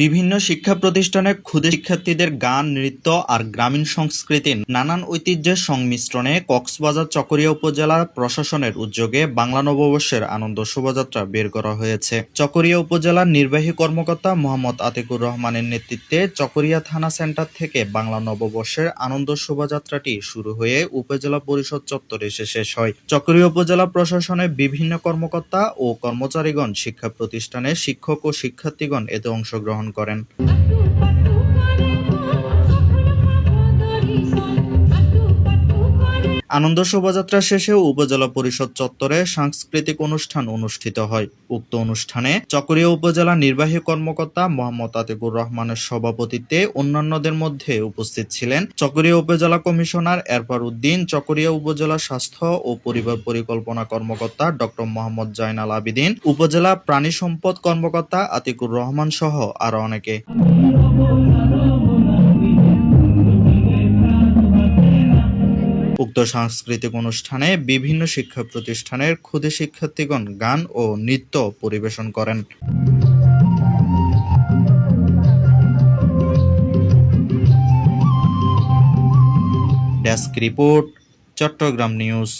বিভিন্ন শিক্ষা প্রতিষ্ঠানে ক্ষুদে শিক্ষার্থীদের গান, নৃত্য আর গ্রামীণ সংস্কৃতির নানান ঐতিহ্যের সংমিশ্রণে কক্সবাজার চকরিয়া উপজেলা প্রশাসনের উদ্যোগে বাংলা নববর্ষের আনন্দ শোভাযাত্রা বের করা হয়েছে। চকরিয়া উপজেলার নির্বাহী কর্মকর্তা মোহাম্মদ আতিকুর রহমানের নেতৃত্বে চকরিয়া থানা সেন্টার থেকে বাংলা নববর্ষের আনন্দ শোভাযাত্রাটি শুরু হয়ে উপজেলা পরিষদ চত্বরে এসে শেষ হয়। চকরিয়া উপজেলা প্রশাসনের বিভিন্ন কর্মকর্তা ও কর্মচারীগণ শিক্ষা প্রতিষ্ঠানে শিক্ষক ও শিক্ষার্থীগণ এতে অংশগ্রহণ করেন। আনন্দ শোভাযাত্রা শেষে উপজেলা পরিষদ চত্বরে সাংস্কৃতিক অনুষ্ঠান অনুষ্ঠিত হয়। উক্ত অনুষ্ঠানে চকরিয়া উপজেলা নির্বাহী কর্মকর্তা মোহাম্মদ আতিকুর রহমানের সভাপতিত্বে অন্যান্যদের মধ্যে উপস্থিত ছিলেন চকরিয়া উপজেলা কমিশনার এরফার উদ্দিন, চকরিয়া উপজেলা স্বাস্থ্য ও পরিবার পরিকল্পনা কর্মকর্তা ডক্টর মোহাম্মদ জাইনাল আবিদিন, উপজেলা প্রাণী সম্পদ কর্মকর্তা আতিকুর রহমান সহ আরও অনেকে। উক্ত সাংস্কৃতিক অনুষ্ঠানে বিভিন্ন শিক্ষা প্রতিষ্ঠানের ক্ষুদে শিক্ষার্থীগণ গান ও নৃত্য পরিবেশন করেন। Desk report, Chattogram news.